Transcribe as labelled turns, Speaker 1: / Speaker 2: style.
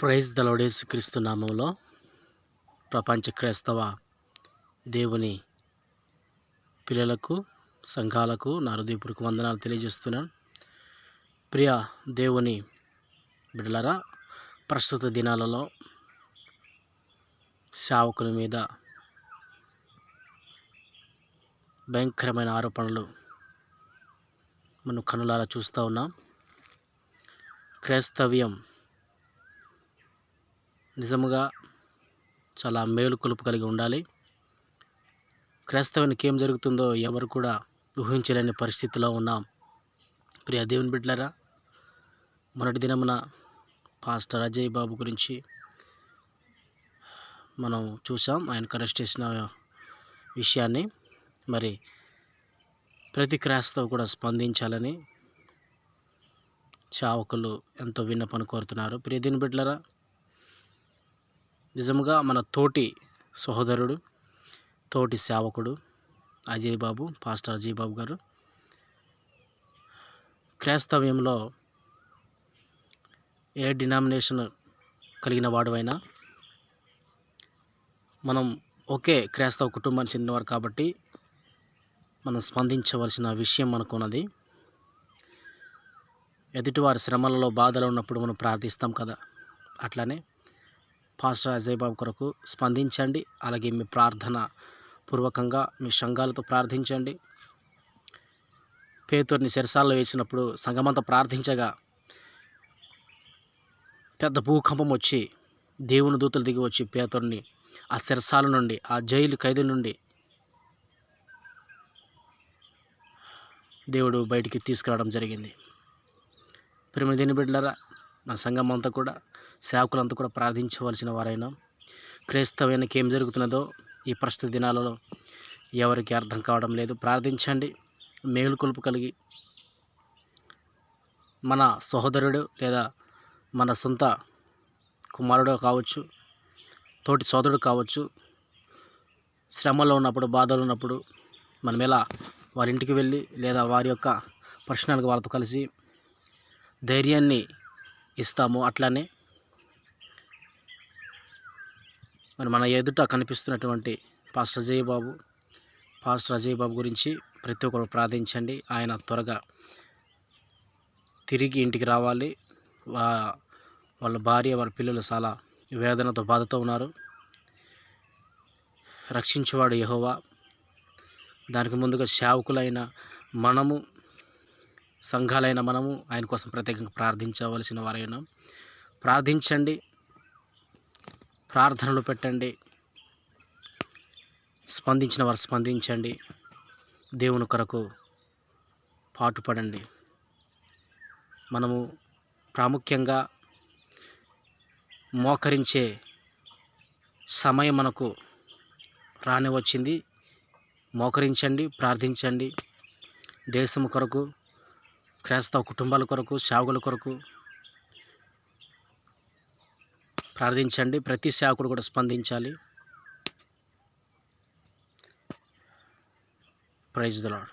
Speaker 1: Praise దలోడేసు క్రీస్తు నామంలో ప్రపంచ క్రైస్తవ దేవుని పిల్లలకు సంఘాలకు నారదీపుడికి వందనాలు తెలియజేస్తున్నాను. ప్రియ దేవుని బిడ్డలరా ప్రస్తుత దినాలలో సేవకుల మీద భయంకరమైన ఆరోపణలు మనం కనులారా చూస్తూ ఉన్నాం. క్రైస్తవ్యం నిజముగా చాలా మేలుకొలుపు కలిగి ఉండాలి. క్రైస్తవానికి ఏం జరుగుతుందో ఎవరు కూడా ఊహించలేని పరిస్థితిలో ఉన్నాం. ప్రియ దేవుని బిడ్డలారా మొన్నటి దినమున పాస్టర్ అజయ్ బాబు గురించి మనం చూసాం ఆయన అరెస్ట్ చేసిన విషయాన్ని. మరి ప్రతి క్రైస్తవ కూడా స్పందించాలని చావకులు ఎంతో విన్నపను కోరుతున్నారు. ప్రియ దీని బిడ్డలరా నిజముగా మన తోటి సహోదరుడు తోటి సేవకుడు అజయ్ బాబు పాస్టర్ అజయ్ బాబు గారు క్రైస్తవ్యంలో ఏ డినామినేషన్ కలిగిన వాడువైనా మనం ఒకే క్రైస్తవ కుటుంబానికి చెందినవారు కాబట్టి మనం స్పందించవలసిన విషయం మనకున్నది. ఎదుటివారి శ్రమలలో బాధలు ఉన్నప్పుడు మనం ప్రార్థిస్తాం కదా. అట్లానే పాస్టర్ అజయ్ బాబు కొరకు స్పందించండి. అలాగే మీ ప్రార్థన పూర్వకంగా మీ సంఘాలతో ప్రార్థించండి. పేతుర్ని శిరసాల్లో వేసినప్పుడు సంఘమంతా ప్రార్థించగా పెద్ద భూకంపం వచ్చి దేవుని దూతలు దిగి వచ్చి పేతుర్ని ఆ శిరసాల నుండి ఆ జైలు ఖైదు నుండి దేవుడు బయటికి తీసుకురావడం జరిగింది. ప్రేమ దీని బిడ్డలరా నా సంఘం అంతా కూడా సేవకులంతా కూడా ప్రార్థించవలసిన వారైనా క్రైస్తవ్యానికి ఏం జరుగుతున్నదో ఈ ప్రస్తుత దినాలలో ఎవరికి అర్థం కావడం లేదు. ప్రార్థించండి. మేలుకొలుపు కలిగి మన సహోదరుడు లేదా మన సొంత కుమారుడు కావచ్చు తోటి సోదరుడు కావచ్చు శ్రమలో ఉన్నప్పుడు బాధలు ఉన్నప్పుడు మనం ఎలా వారి ఇంటికి వెళ్ళి లేదా వారి యొక్క ప్రశ్నలకు వాళ్ళతో కలిసి ధైర్యాన్ని ఇస్తాము అట్లానే మరి మన ఎదుట కనిపిస్తున్నటువంటి పాస్టర్ అజయ్ బాబు పాస్టర్ అజయ్ బాబు గురించి ప్రతి ఒక్కరు ప్రార్థించండి. ఆయన త్వరగా తిరిగి ఇంటికి రావాలి. వా వాళ్ళ భార్య వాళ్ళ పిల్లలు చాలా వేదనతో బాధతో ఉన్నారు. రక్షించేవాడు యహోవా. దానికి ముందుగా సేవకులైన మనము సంఘాలైన మనము ఆయన కోసం ప్రత్యేకంగా ప్రార్థించవలసిన వారైనా ప్రార్థించండి. ప్రార్థనలు పెట్టండి. స్పందించిన వారు స్పందించండి. దేవుని కొరకు పాటుపడండి. మనము ప్రాముఖ్యంగా మోకరించే సమయం మనకు రాని వచ్చింది. మోకరించండి ప్రార్థించండి. దేశం కొరకు క్రైస్తవ కుటుంబాల కొరకు సేవకుల కొరకు ప్రార్థించండి. ప్రతి సేవకుడు కూడా స్పందించాలి. Praise the lord